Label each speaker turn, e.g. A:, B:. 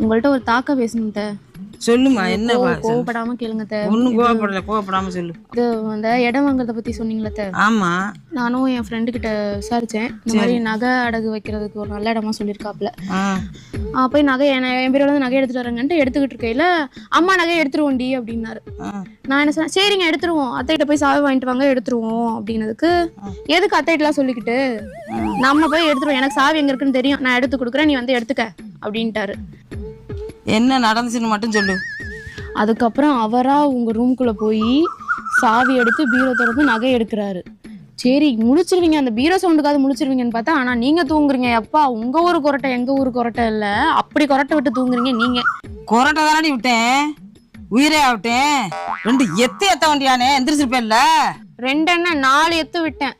A: உங்கள்ட்ட ஒரு தாக்க பேசணும் தே.
B: சொல்லுமா என்ன
A: கோவ- கோவப்படாம கேளுங்க தே.
B: ஒன்றும் கோவப்படல கோவப்படாம சொல்லு.
A: இது அந்த இடம் வாங்குறத பத்தி சொன்னீங்களே
B: ஆமா.
A: நானும் என் ஃப்ரெண்டு கிட்ட விசாரிச்சேன். இந்த மாதிரி நகை அடகு வைக்கிறதுக்கு ஒரு நல்ல இடமா சொல்லியிருக்காப்ல போய் நகை என் பேரோட நகை எடுத்துட்டு வரேங்கன்ட்டு எடுத்துக்கிட்டு இருக்கையில அம்மா நகை எடுத்துருவோண்டி அப்படின்னாரு. நான் என்ன சொன்னேன் சரிங்க எடுத்துருவோம். அத்தைகிட்ட போய் சாவி வாங்கிட்டு வாங்க எடுத்துருவோம் அப்படின்னதுக்கு எதுக்கு அத்தைகிட்டலாம் சொல்லிக்கிட்டு? நம்ம போய் எடுத்துருவோம். எனக்கு சாவி எங்க இருக்குன்னு தெரியும். நான் எடுத்து கொடுக்குறேன் நீ வந்து எடுத்துக்க. அப்படின்ட்டாரு.
B: என்ன நடந்துச்சுன்னு மட்டும் சொல்லு.
A: அதுக்கப்புறம் அவரா உங்க ரூம்குள்ள போய் சாவி எடுத்து பீரோ திறந்து நகை எடுக்கிறாரு. சரி முழிச்சிருவீங்க அந்த பீரோ சவுண்டுக்காவது முழிச்சிருவீங்கன்னு பார்த்தா ஆனா நீங்க தூங்குறீங்க. அப்பா உங்க ஊரு கொரட்டை எங்க ஊரு கொரட்டை இல்ல. அப்படி கொரட்டை விட்டு தூங்குறீங்க நீங்க.
B: கொரட்டை தானடி விட்டேன். உயிரே ஆகட்டேன் ரெண்டு எத்து எத்த வண்டியானே? எந்திரிச்சிருப்பேன்ல.
A: ரெண்டு என்ன நாலு எத்து விட்டேன்.